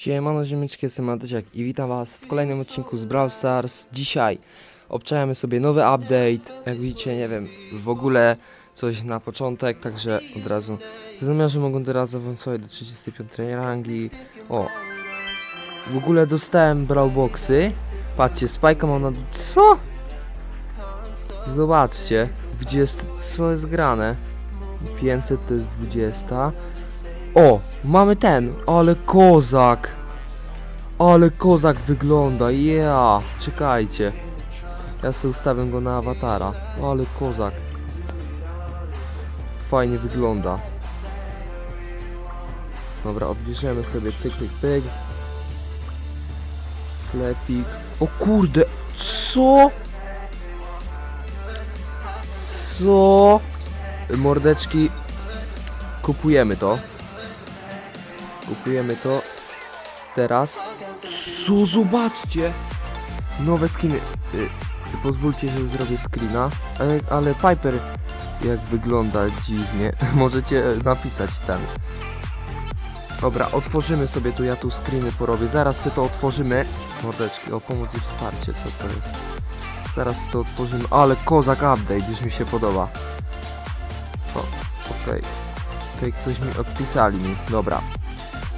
Siemano ziemniczki, jestem Antysiak i witam was w kolejnym odcinku z Brawl Stars. Dzisiaj obczajamy sobie nowy update, jak widzicie, nie wiem, w ogóle coś na początek, także od razu zamiarzy mogą teraz awansować do 35 rangi. O, w ogóle dostałem Brawlboxy, patrzcie, Spike'a mam na... co? Zobaczcie, 20, co jest grane? 500 to jest 20 o, mamy ten, ale kozak. Ale kozak wygląda, ja. Czekajcie. Ja sobie ustawię go na awatara. Ale kozak. Fajnie wygląda. Dobra, odbierzemy sobie cyk, pyk, pyk. Sklepik. O kurde, co? Co? Mordeczki. Kupujemy to. Kupujemy to teraz. Co zobaczcie? Nowe skiny. Y, pozwólcie, że zrobię screena. Ale, ale Piper jak wygląda dziwnie. Możecie napisać ten. Dobra, otworzymy sobie tu, ja tu screeny porobię. Zaraz sobie to otworzymy. Mordeczki, o pomoc i wsparcie, co to jest? Zaraz to otworzymy. Ale kozak update, już mi się podoba. O, okej. Tutaj ktoś mi odpisali mi. Dobra,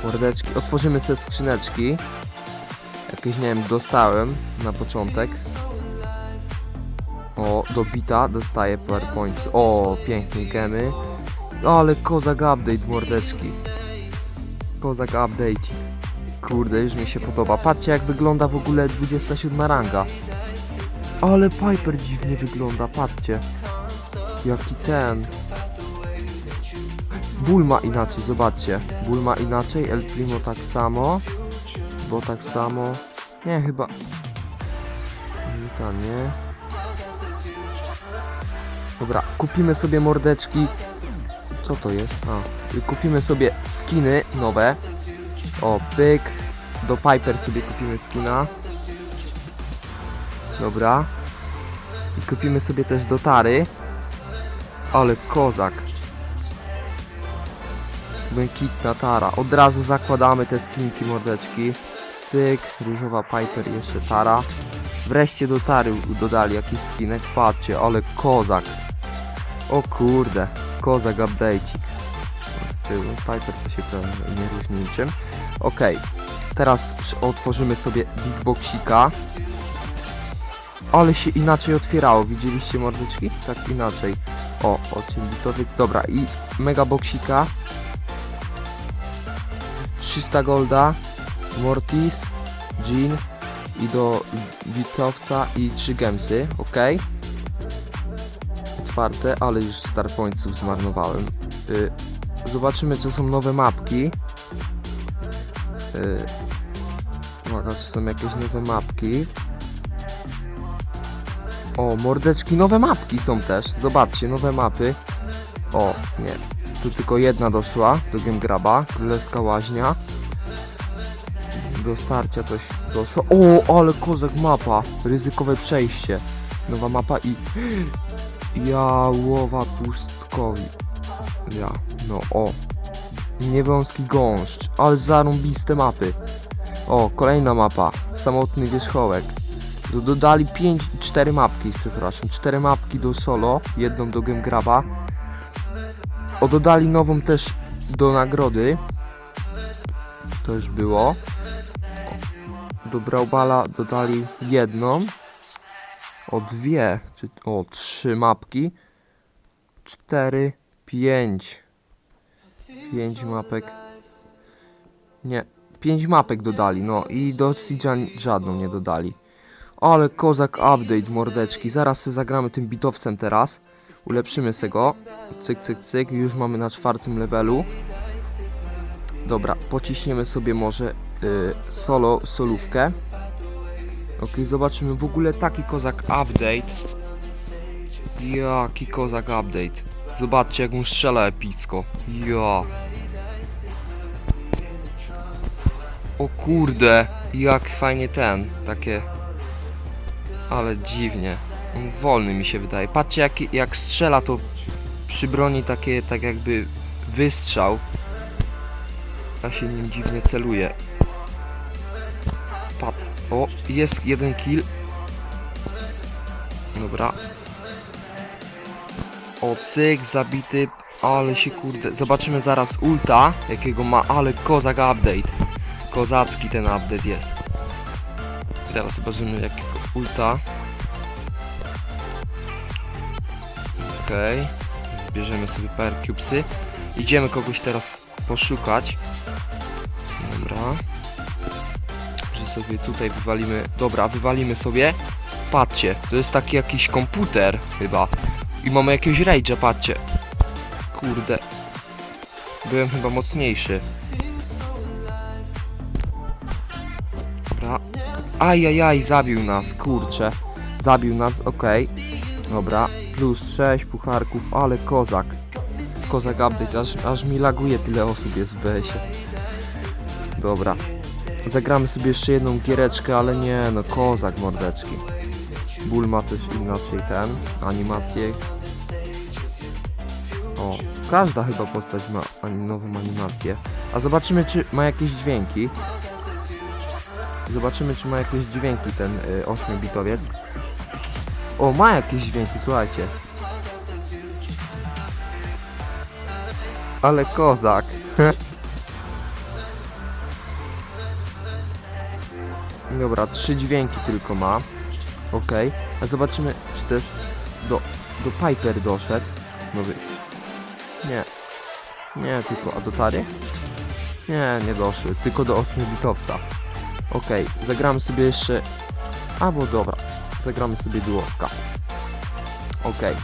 Mordeczki. Otworzymy sobie skrzyneczki. Jakieś, nie wiem, dostałem na początek. O, dobita, dostaję PowerPoints. O, pięknie gemy. Ale kozak update, mordeczki. Kozak update. Kurde, już mi się podoba. Patrzcie, jak wygląda w ogóle 27 ranga. Ale Piper dziwnie wygląda, patrzcie. Jaki ten. Ból ma inaczej, zobaczcie. Ból ma inaczej, El Primo tak samo. Bo tak samo. Nie, chyba. Nita nie. Dobra, kupimy sobie mordeczki. Co to jest? A, kupimy sobie skiny nowe. O, pyk. Do Piper sobie kupimy skina. Dobra. I kupimy sobie też do Tary. Ale kozak. Błękitna tara. Od razu zakładamy te skinki mordeczki. Cyk, różowa Piper jeszcze tara. Wreszcie do tary dodali jakiś skinek. Patrzcie, ale kozak. O kurde, kozak update'ik. Z tyłu Piper to się nie różni niczym. Okej, teraz przy- otworzymy sobie Big Boxika. Ale się inaczej otwierało, widzieliście mordeczki? Tak inaczej. O, o, czyli bitowy. Dobra, i mega boxika. 300 golda, Mortis, Jean i do Witowca i 3 gemsy, ok? Otwarte, ale już star zmarnowałem. Y, zobaczymy co są nowe mapki. Y, uwaga, czy są jakieś nowe mapki. O, mordeczki, nowe mapki są też. Zobaczcie, nowe mapy. O, nie, tu tylko jedna doszła do Graba, Królewska Łaźnia. Do starcia coś doszło. O, ale kozak mapa. Ryzykowe przejście. Nowa mapa i... Jałowa pustkowi. Ja, no o. Niewąski gąszcz, ale zarąbiste mapy. O, kolejna mapa. Samotny wierzchołek. Do, dodali 5, 4 mapki, przepraszam. 4 mapki do solo, jedną do Graba. Dodali nową też do nagrody. To już było. Do Braubala dodali jedną. O dwie, czy o trzy mapki. Cztery, pięć. Pięć mapek. Nie, pięć mapek dodali, no i do Siege'a żadną nie dodali. Ale kozak update, mordeczki. Zaraz zagramy tym bitowcem teraz. Ulepszymy se go. Cyk, cyk, cyk. Już mamy na czwartym levelu. Dobra, pociśniemy sobie może y, solo, solówkę. Ok, zobaczymy w ogóle taki kozak update. Jaki kozak update. Zobaczcie jak mu strzela epicko. Ja. O kurde, jak fajnie ten, takie... Ale dziwnie. On wolny mi się wydaje. Patrzcie jak, jak strzela to przy broni takie tak jakby wystrzał. Ja się nim dziwnie celuje. Pat. O, jest jeden kill. Dobra. O, cyk, zabity. Ale się kurde. Zobaczymy zaraz ulta, jakiego ma, ale kozak update. Kozacki ten update jest. Teraz zobaczymy jakiego ulta. Okej. Zbierzemy sobie percubesy. Idziemy kogoś teraz poszukać. Dobra. Że sobie tutaj wywalimy. Dobra, wywalimy sobie. Patrzcie, to jest taki jakiś komputer chyba. I mamy jakiegoś rage'a, patrzcie. Kurde. Byłem chyba mocniejszy. Dobra. Ajajaj, zabił nas, kurczę. Zabił nas, okej. Dobra, plus 6 pucharków, ale kozak. Kozak update, aż, aż mi laguje tyle osób jest w BS-ie. Dobra. Zagramy sobie jeszcze jedną giereczkę, ale nie no, kozak mordeczki. Bull ma też inaczej ten, animację. O, każda chyba postać ma nową animację. A zobaczymy czy ma jakieś dźwięki. Zobaczymy czy ma jakieś dźwięki ten y, 8-bitowiec. O, ma jakieś dźwięki, słuchajcie. Ale kozak. Dobra, trzy dźwięki tylko ma. Okej. A zobaczymy, czy też do, do Piper doszedł. Nowy. Nie. Nie, tylko, a do Tary? Nie, nie doszły, tylko do 8-bitowca. Okej, zagramy sobie jeszcze... Albo dobra, zagramy sobie duoska. Okej.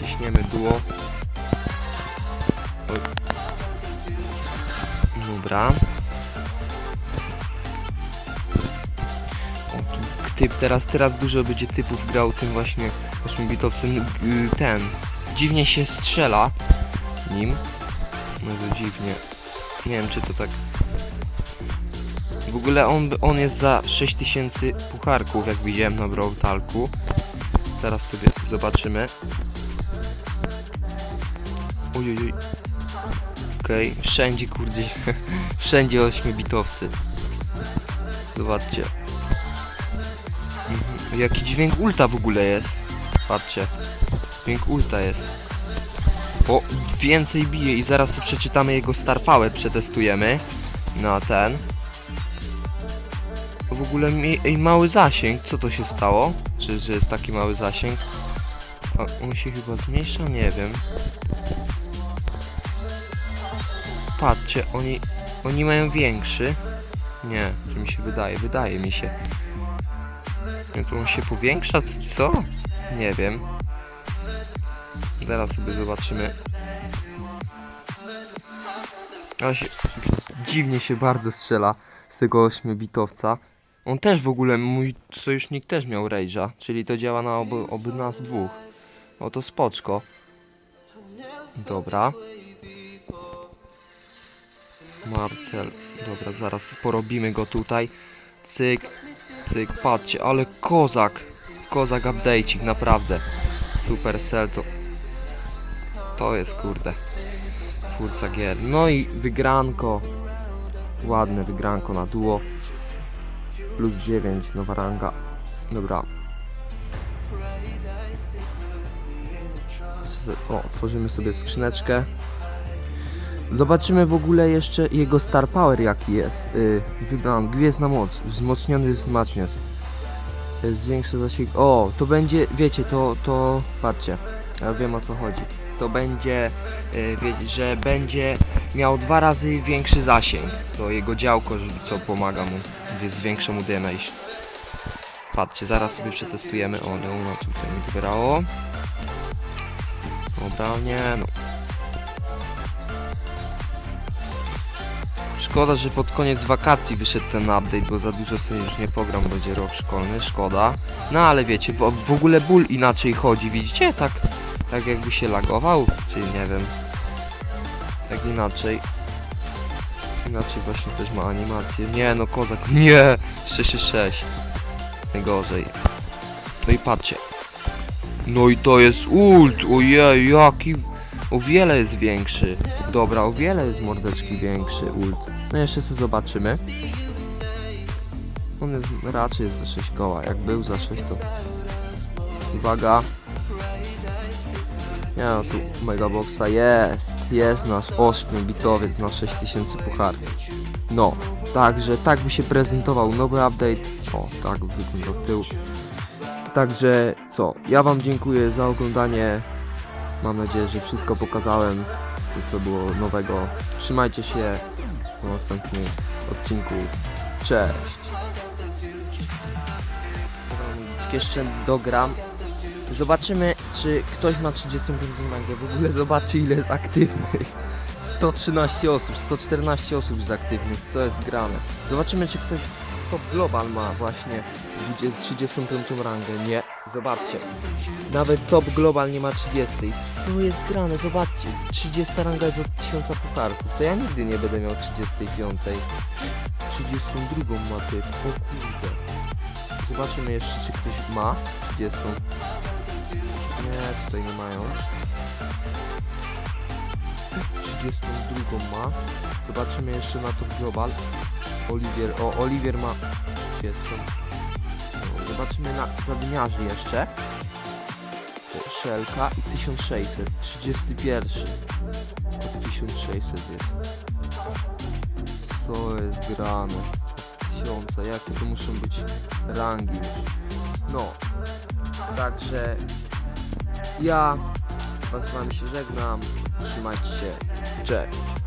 Ciśniemy duo. Dobra. Typ teraz, teraz dużo będzie typów grał tym właśnie 8-bitowcem. y, Ten. Dziwnie się strzela nim. Może dziwnie. Nie wiem czy to tak. W ogóle on, on jest za 6000 pucharków, jak widziałem na Brawl Talku. Teraz sobie zobaczymy. Ojojoj. Okej, wszędzie kurde, wszędzie 8-bitowcy. Zobaczcie. Mhm. Jaki dźwięk ulta w ogóle jest. Patrzcie. Dźwięk ulta jest. O, więcej bije i zaraz przeczytamy jego star power, przetestujemy. Na ten. W ogóle mi, ej, mały zasięg, co to się stało? Czy że jest taki mały zasięg? A on się chyba zmniejsza? Nie wiem. Patrzcie, oni, oni mają większy. Nie, czy mi się wydaje? Wydaje mi się. Nie, to on się powiększa, co? Nie wiem. Zaraz sobie zobaczymy. Ale się, dziwnie się bardzo strzela z tego 8-bitowca. On też w ogóle, mój sojusznik też miał Rage'a, czyli to działa na obu, obu nas dwóch. O to spoczko. Dobra. Marcel. Dobra, zaraz porobimy go tutaj. Cyk, cyk, patrzcie, ale kozak. Kozak update'ik, naprawdę. Supercell to... To jest kurde. Twórca gier. No i wygranko. Ładne wygranko na duo. Plus 9, nowa ranga. Dobra. O, tworzymy sobie skrzyneczkę. Zobaczymy w ogóle jeszcze jego star power jaki jest. Yy, wybrałem gwiezdna moc, wzmocniony wzmacniacz. Zwiększy zasięg. O, to będzie, wiecie, to, to, patrzcie, ja wiem o co chodzi. To będzie, yy, wiecie, że będzie miał dwa razy większy zasięg. To jego działko, co pomaga mu, gdzie zwiększa mu damage. Patrzcie, zaraz sobie przetestujemy. O, Leona tutaj mi wybrało. Dobra, nie no. Szkoda, że pod koniec wakacji wyszedł ten update, bo za dużo sobie już nie pogram, będzie rok szkolny, szkoda. No ale wiecie, bo w ogóle ból inaczej chodzi, widzicie? Tak, tak jakby się lagował, czyli nie wiem. Tak inaczej. Inaczej właśnie też ma animację. Nie no, kozak, nie! 666. Najgorzej. No i patrzcie. No i to jest ult, ojej, jaki... O wiele jest większy. Dobra, o wiele jest mordeczki większy ult. No jeszcze sobie zobaczymy. On jest, raczej jest za 6 koła. Jak był za 6 to... Uwaga. Nie no, tu Megaboxa jest. Jest nasz 8-bitowiec na 6000 pucharów. No, także tak by się prezentował nowy update. O, tak by wyglądał tył. Także co, ja wam dziękuję za oglądanie. Mam nadzieję, że wszystko pokazałem, co było nowego. Trzymajcie się do następnych odcinków. Cześć! Jeszcze dogram. Zobaczymy, czy ktoś ma 35 rangę. W ogóle zobaczy, ile jest aktywnych. 113 osób, 114 osób jest aktywnych. Co jest grane? Zobaczymy, czy ktoś Top Global ma właśnie 20 35 rangę. Nie. Zobaczcie. Nawet Top Global nie ma 30. Co jest grane? Zobaczcie. 30 ranga jest od 1000 pucharków. To ja nigdy nie będę miał 35. 32 ma typ. O kurde. Zobaczymy jeszcze, czy ktoś ma 30. Nie, tutaj nie mają. 32 ma. Zobaczymy jeszcze na to global. Oliwier, o, Oliwier ma 30. No, Zobaczymy na zadniarzy jeszcze. Szelka i 1600. 31. To 1600 jest. Co jest grane? Tysiąca, jakie to muszą być rangi. No. Także ja was z wami się żegnam. Trzymajcie się. Cześć.